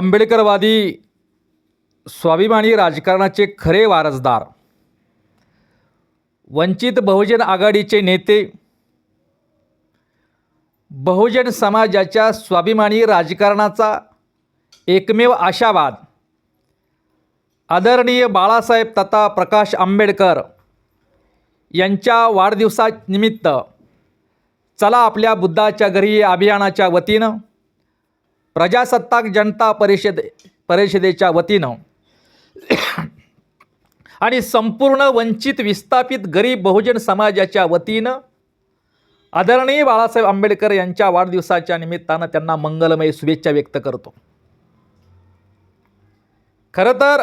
आंबेडकरवादी स्वाभिमानी राजकारणाचे खरे वारसदार वंचित बहुजन आघाडीचे नेते बहुजन समाजाच्या स्वाभिमानी राजकारणाचा एकमेव आशावाद आदरणीय बाळासाहेब तथा प्रकाश आंबेडकर यांच्या वाढदिवसानिमित्त चला आपल्या बुद्धाच्या घरी अभियानाच्या वतीनं प्रजासत्ताक जनता परिषद परिषदेच्या वतीनं आणि संपूर्ण वंचित विस्थापित गरीब बहुजन समाजाच्या वतीनं आदरणीय बाळासाहेब आंबेडकर यांच्या वाढदिवसाच्या निमित्तानं त्यांना मंगलमय शुभेच्छा व्यक्त करतो. खरं तर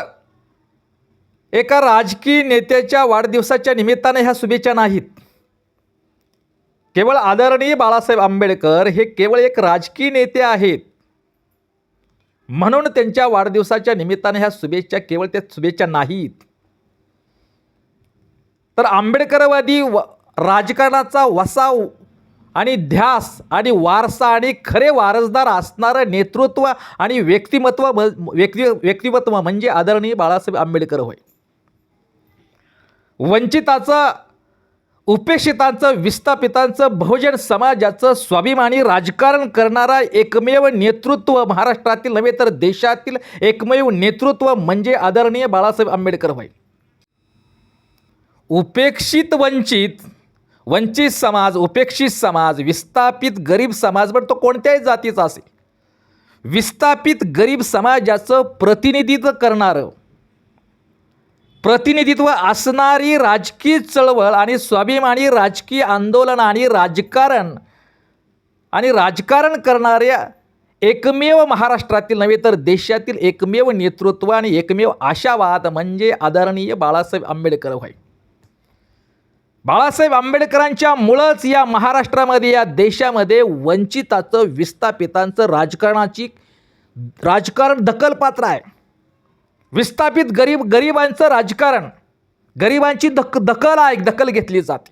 एका राजकीय नेत्याच्या वाढदिवसाच्या निमित्तानं ह्या शुभेच्छा नाहीत. केवळ आदरणीय बाळासाहेब आंबेडकर हे केवळ एक राजकीय नेते आहेत. म्हणून त्यांच्या वाढदिवसाच्या निमित्ताने ह्या शुभेच्छा केवळ त्या शुभेच्छा नाहीत. तर आंबेडकरवादी व राजकारणाचा वसाव आणि ध्यास आणि वारसा आणि खरे वारसदार असणारं नेतृत्व आणि व्यक्तिमत्व म- व्यक्ति व्यक्तिमत्व म्हणजे आदरणीय बाळासाहेब आंबेडकर होय. वंचिताचं उपेक्षितांचं विस्थापितांचं बहुजन समाजाचं स्वाभिमानी राजकारण करणारा एकमेव नेतृत्व महाराष्ट्रातील नव्हे तर देशातील एकमेव नेतृत्व म्हणजे आदरणीय बाळासाहेब आंबेडकर होय. उपेक्षित वंचित वंचित समाज उपेक्षित समाज विस्थापित गरीब समाज पण तो कोणत्याही जातीचा असेल. विस्थापित गरीब समाजाचं प्रतिनिधित्व करणारं प्रतिनिधित्व असणारी राजकीय चळवळ आणि स्वाभिमानी राजकीय आंदोलन आणि राजकारण आणि राजकारण करणाऱ्या एकमेव महाराष्ट्रातील नव्हे तर देशातील एकमेव नेतृत्व आणि एकमेव आशावाद म्हणजे आदरणीय बाळासाहेब आंबेडकर होय बाळासाहेब आंबेडकरांच्या मुळंच या महाराष्ट्रामध्ये या देशामध्ये वंचिताचं विस्थापितांचं राजकारणाची राजकारण दखलपात्र आहे. विस्थापित गरीब गरिबांचं राजकारण. गरिबांची दक दखल आहे दखल घेतली जाते.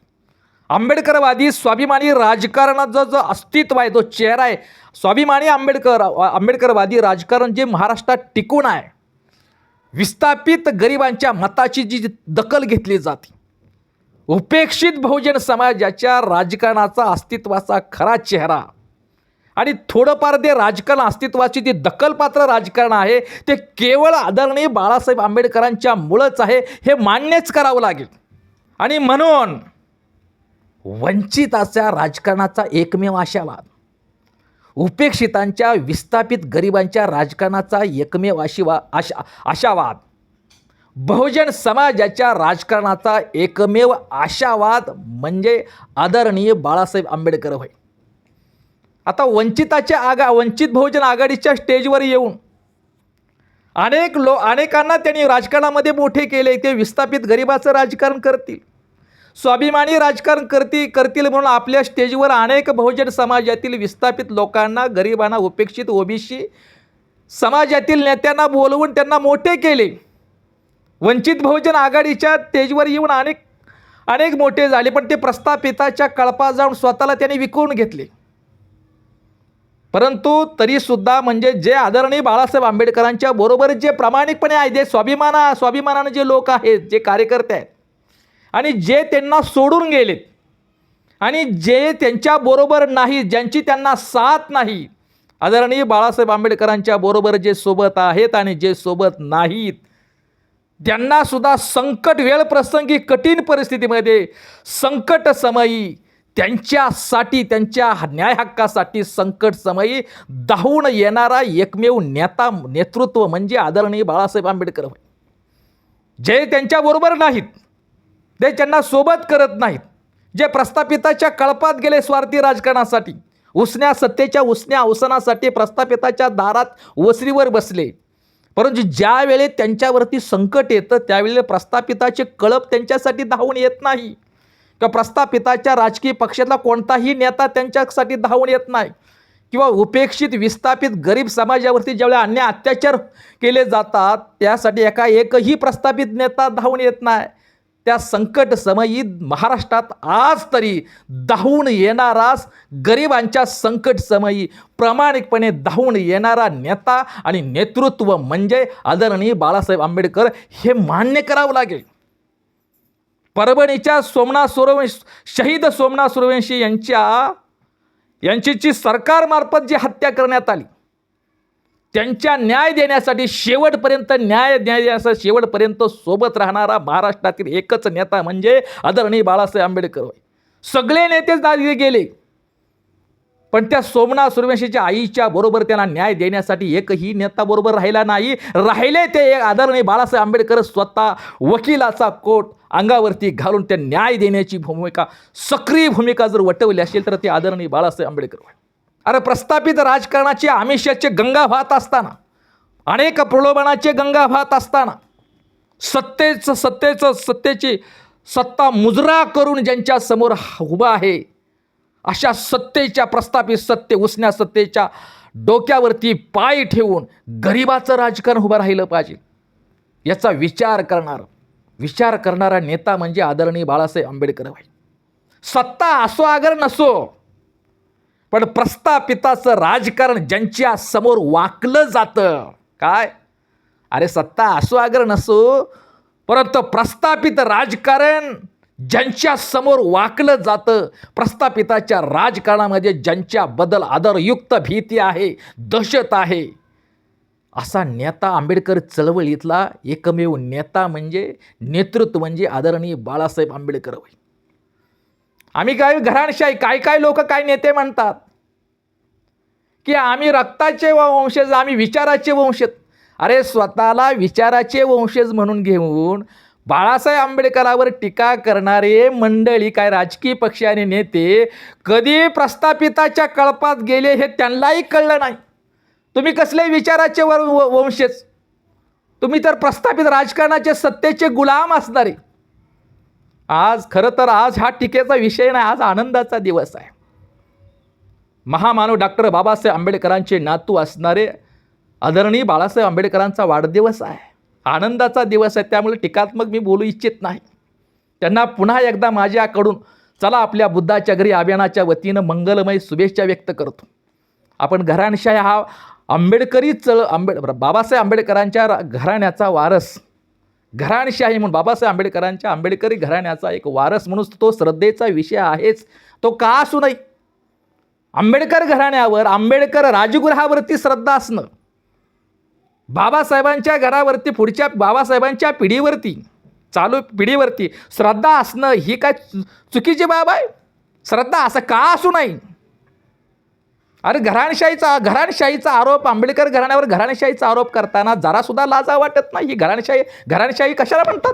आंबेडकरवादी स्वाभिमानी राजकारणाचं जो अस्तित्व आहे जो चेहरा आहे स्वाभिमानी आंबेडकर आंबेडकरवादी राजकारण जे महाराष्ट्रात टिकून आहे विस्थापित गरिबांच्या मताची जी दखल घेतली जाते. उपेक्षित बहुजन समाजाच्या राजकारणाचा अस्तित्वाचा खरा चेहरा. आणि थोडंफार ते राजकारण अस्तित्वाची जी दखलपात्र राजकारण आहे ते केवळ आदरणीय बाळासाहेब आंबेडकरांच्या मुळंच आहे हे मान्यच करावं लागेल. आणि म्हणून वंचिताच्या राजकारणाचा एकमेव आशावाद उपेक्षितांच्या विस्थापित गरिबांच्या राजकारणाचा एकमेव आशिवा आशा आशावाद बहुजन समाजाच्या राजकारणाचा एकमेव आशावाद म्हणजे आदरणीय बाळासाहेब आंबेडकर होय. आता वंचिताच्या आगा वंचित बहुजन आघाडीच्या स्टेजवर येऊन अनेक लो अनेकांना त्यांनी राजकारणामध्ये मोठे केले. ते विस्थापित गरिबाचं राजकारण करतील. स्वाभिमानी राजकारण करती करतील म्हणून आपल्या स्टेजवर अनेक बहुजन समाजातील विस्थापित लोकांना गरिबांना उपेक्षित ओबीसी समाजातील नेत्यांना बोलवून त्यांना मोठे केले. वंचित बहुजन आघाडीच्या स्टेजवर येऊन अनेक अनेक मोठे झाले पण ते प्रस्थापिताच्या कळपात जाऊन स्वतःला त्यांनी विकून घेतले. परंतु तरीसुद्धा म्हणजे जे आदरणीय बाळासाहेब आंबेडकरांच्या बरोबर जे प्रामाणिकपणे आहे जे स्वाभिमाना स्वाभिमानानं जे लोक आहेत जे कार्यकर्ते आहेत आणि जे त्यांना सोडून गेलेत आणि जे त्यांच्याबरोबर नाही ज्यांची त्यांना साथ नाही आदरणीय बाळासाहेब आंबेडकरांच्या बरोबर जे सोबत आहेत आणि जे सोबत नाहीत त्यांनासुद्धा संकट वेळ प्रसंगी कठीण परिस्थितीमध्ये संकट समयी त्यांच्यासाठी त्यांच्या न्याय हक्कासाठी संकट समयी धावून येणारा एकमेव नेता नेतृत्व म्हणजे आदरणीय बाळासाहेब आंबेडकर होय. जे त्यांच्याबरोबर नाहीत ते त्यांना सोबत करत नाहीत जे प्रस्थापिताच्या कळपात गेले स्वार्थी राजकारणासाठी उसण्या सत्तेच्या उसण्या अवसनासाठी प्रस्थापिताच्या दारात वसरीवर बसले. परंतु ज्यावेळी त्यांच्यावरती संकट येतं त्यावेळेला प्रस्थापिताचे कळप त्यांच्यासाठी धावून येत नाही. किंवा प्रस्थापिताच्या राजकीय पक्षातला कोणताही नेता त्यांच्यासाठी धावून येत नाही. किंवा उपेक्षित विस्थापित गरीब समाजावरती ज्यावेळेला अन्याय अत्याचार केले जातात त्यासाठी एका एकही प्रस्थापित नेता धावून येत नाही. त्या संकट समयी महाराष्ट्रात आज तरी धावून येणाराच गरिबांच्या संकट समयी प्रामाणिकपणे धावून येणारा नेता आणि नेतृत्व म्हणजे आदरणीय बाळासाहेब आंबेडकर हे मान्य करावं लागेल. परभणीच्या सोमनाथ सूर्यवंश शहीद सोमनाथ सूर्यवंशी यांच्या यांचीची सरकारमार्फत जी हत्या करण्यात आली त्यांच्या न्याय देण्यासाठी शेवटपर्यंत न्याय न्याय देण्यासाठी शेवटपर्यंत सोबत राहणारा महाराष्ट्रातील एकच नेता म्हणजे आदरणीय बाळासाहेब आंबेडकर होय. सगळे नेतेच दादी गेले. पण त्या सोमनाथ सुरवंशीच्या आईच्या बरोबर त्यांना न्याय देण्यासाठी एकही नेता बरोबर राहिला नाही. राहिले ते एक आदरणीय बाळासाहेब आंबेडकर स्वतः वकिलाचा कोट अंगावरती घालून त्या न्याय देण्याची भूमिका सक्रिय भूमिका जर वटवली असेल तर ते आदरणीय बाळासाहेब आंबेडकर अरे प्रस्थापित राजकारणाचे आमिषाचे गंगा वाहत असताना अनेक प्रलोभनाचे गंगा वाहत असताना सत्तेचं सत्तेचं सत्तेची सत्ता मुजरा करून ज्यांच्या समोर उभा आहे अशा सत्तेच्या प्रस्थापित सत्ते उसण्या सत्तेच्या डोक्यावरती पाय ठेवून गरिबाचं राजकारण उभं राहिलं पाहिजे. याचा विचार करणार विचार करणारा नेता म्हणजे आदरणीय बाळासाहेब आंबेडकर भाई. सत्ता असो आगर नसो पण प्रस्थापिताचं राजकारण ज्यांच्या समोर वाकलं जातं. काय? अरे सत्ता असो आगर नसो परंतु प्रस्थापित राजकारण ज्यांच्या समोर वाकलं जातं प्रस्थापिताच्या राजकारणामध्ये ज्यांच्याबद्दल आदरयुक्त भीती आहे दहशत आहे असा नेता आंबेडकर चळवळीतला एकमेव नेता म्हणजे नेतृत्व म्हणजे आदरणीय बाळासाहेब आंबेडकर होय. आम्ही काय घराणशाही काय काय लोक काय नेते म्हणतात? की आम्ही रक्ताचे वंशज आम्ही विचाराचे वंशज. अरे स्वतःला विचाराचे वंशज म्हणून घेऊन बाळासाहेब आंबेडकरावर टीका करणारे मंडळी काय राजकीय पक्ष आणि नेते कधी प्रस्थापिताच्या कळपात गेले हे त्यांनाही कळलं नाही. तुम्ही कसले विचाराचे वर व- वंशज. तुम्ही तर प्रस्थापित राजकारणाचे सत्तेचे गुलाम असणारे. आज खरं तर आज हा टीकेचा विषय नाही आज आनंदाचा दिवस आहे. महामानव डॉक्टर बाबासाहेब आंबेडकरांचे नातू असणारे आदरणीय बाळासाहेब आंबेडकरांचा वाढदिवस आहे. आनंदाचा दिवस आहे त्यामुळे टीकात्मक मी बोलू इच्छित नाही. त्यांना पुन्हा एकदा माझ्याकडून चला आपल्या बुद्धाच्या घरी अभियानाच्या वतीनं मंगलमय शुभेच्छा व्यक्त करतो. आपण घराणशाही हा आंबेडकरी चळ आंबेड बाबासाहेब आंबेडकरांच्या रा- घराण्याचा वारस. घराणशाही म्हणून बाबासाहेब आंबेडकरांच्या आंबेडकरी घराण्याचा एक वारस म्हणून तो श्रद्धेचा विषय आहेच. तो का असू नये? आंबेडकर घराण्यावर आंबेडकर राजगृहावरती श्रद्धा असणं. बाबासाहेबांच्या घरावरती पुढच्या बाबासाहेबांच्या पिढीवरती चालू पिढीवरती श्रद्धा असणं ही काय चु- चुकीची बाब आहे? श्रद्धा असं का असू नाही अरे घराणशाहीचा घराणशाहीचा आरोप आंबेडकर घराण्यावर घराणशाहीचा आरोप करताना जरासुद्धा लाजा वाटत नाही. ही घराणशाही घराणशाही कशाला म्हणतात?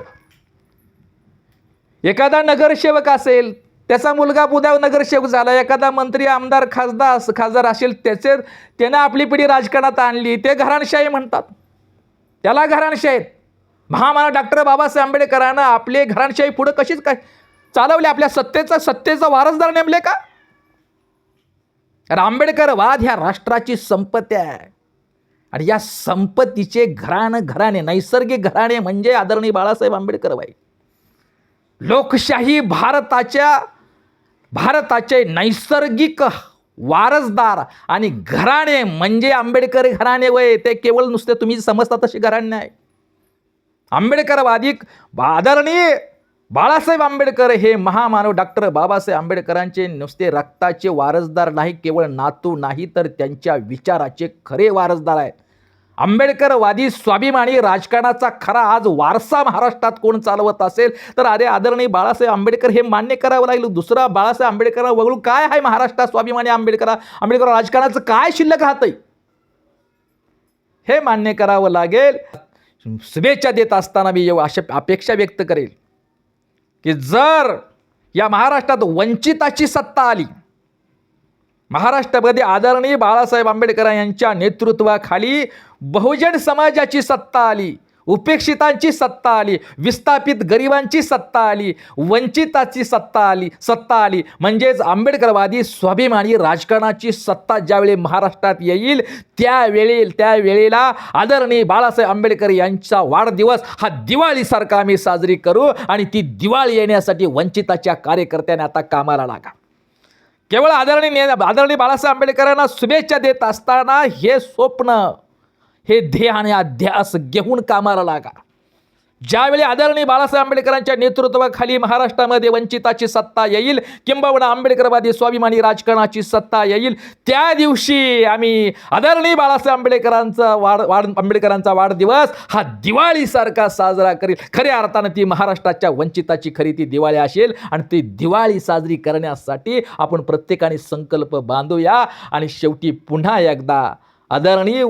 एखादा नगरसेवक असेल त्याचा मुलगा उद्या नगरसेवक झाला. एखादा मंत्री आमदार खासदार खासदार असेल त्याचे त्यानं आपली पिढी राजकारणात आणली. ते घराणशाही म्हणतात. त्याला घराणशाही महामाना डॉक्टर बाबासाहेब आंबेडकरांना आपले घराणशाही पुढं कशीच काय चालवले? आपल्या सत्तेचा सत्तेचा वारसदार नेमले का? कारण आंबेडकर वाद ह्या राष्ट्राची संपत्ती आहे. आणि या संपत्तीचे घराणं घराणे नैसर्गिक घराणे म्हणजे आदरणीय बाळासाहेब आंबेडकर बाई लोकशाही भारताच्या भारताचे नैसर्गिक वारसदार आणि घराणे म्हणजे आंबेडकर घराणे वय. ते केवळ नुसते तुम्ही समजता तसे घराणे नाही. आंबेडकरवादी आदरणीय बाळासाहेब आंबेडकर हे महामानव डॉक्टर बाबासाहेब आंबेडकरांचे नुसते रक्ताचे वारसदार नाही केवळ नातू नाही तर त्यांच्या विचाराचे खरे वारसदार आहेत. आंबेडकरवादी स्वाभिमानी राजकारणाचा खरा आज वारसा महाराष्ट्रात कोण चालवत असेल? तर अरे आदरणीय बाळासाहेब आंबेडकर हे मान्य करावं लागलं. दुसरा बाळासाहेब आंबेडकर वगळून काय आहे महाराष्ट्रात स्वाभिमानी आंबेडकर? आंबेडकर राजकारणाचं काय शिल्लक राहतंय? हे मान्य करावं लागेल. शुभेच्छा देत असताना मी अशा अपेक्षा व्यक्त करेल की जर या महाराष्ट्रात वंचिताची सत्ता आली महाराष्ट्रामध्ये आदरणीय बाळासाहेब आंबेडकर यांच्या नेतृत्वाखाली बहुजन समाजाची सत्ता आली उपेक्षितांची सत्ता आली विस्थापित गरिबांची सत्ता आली वंचिताची सत्ता आली सत्ता आली. म्हणजेच आंबेडकरवादी स्वाभिमानी राजकारणाची सत्ता ज्यावेळी महाराष्ट्रात येईल त्यावेळी त्यावेळेला आदरणीय बाळासाहेब आंबेडकर यांचा वाढदिवस हा दिवाळीसारखा आम्ही साजरी करू आणि ती दिवाळी येण्यासाठी वंचिताच्या कार्यकर्त्याने आता कामाला लागा. केवळ आदरणीय ने- आदरणीय बाळासाहेब आंबेडकरांना शुभेच्छा देत असताना हे स्वप्न हे ध्येय आणि अध्यास घेऊन कामाला लागा. ज्यावेळी आदरणीय बाळासाहेब आंबेडकरांच्या नेतृत्वाखाली महाराष्ट्रामध्ये वंचिताची सत्ता येईल किंबहुना आंबेडकरवादी स्वाभिमानी राजकारणाची सत्ता येईल त्या दिवशी आम्ही आदरणीय बाळासाहेब आंबेडकरांचा वाढ वाढ आंबेडकरांचा वाढदिवस हा दिवाळीसारखा साजरा करेल. खऱ्या अर्थानं ती महाराष्ट्राच्या वंचिताची खरी ती दिवाळी असेल आणि ती दिवाळी साजरी करण्यासाठी आपण प्रत्येकाने संकल्प बांधूया आणि शेवटी पुन्हा एकदा आदरणीय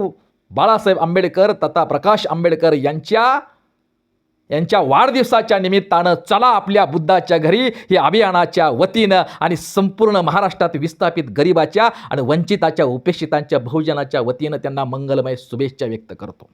बाळासाहेब आंबेडकर तथा प्रकाश आंबेडकर यांच्या यांच्या वाढदिवसाच्या निमित्तानं चला आपल्या बुद्धाच्या घरी हे अभियानाच्या वतीनं आणि संपूर्ण महाराष्ट्रात विस्थापित गरिबाच्या आणि वंचिताच्या उपेक्षितांच्या बहुजनाच्या वतीनं त्यांना मंगलमय शुभेच्छा व्यक्त करतो.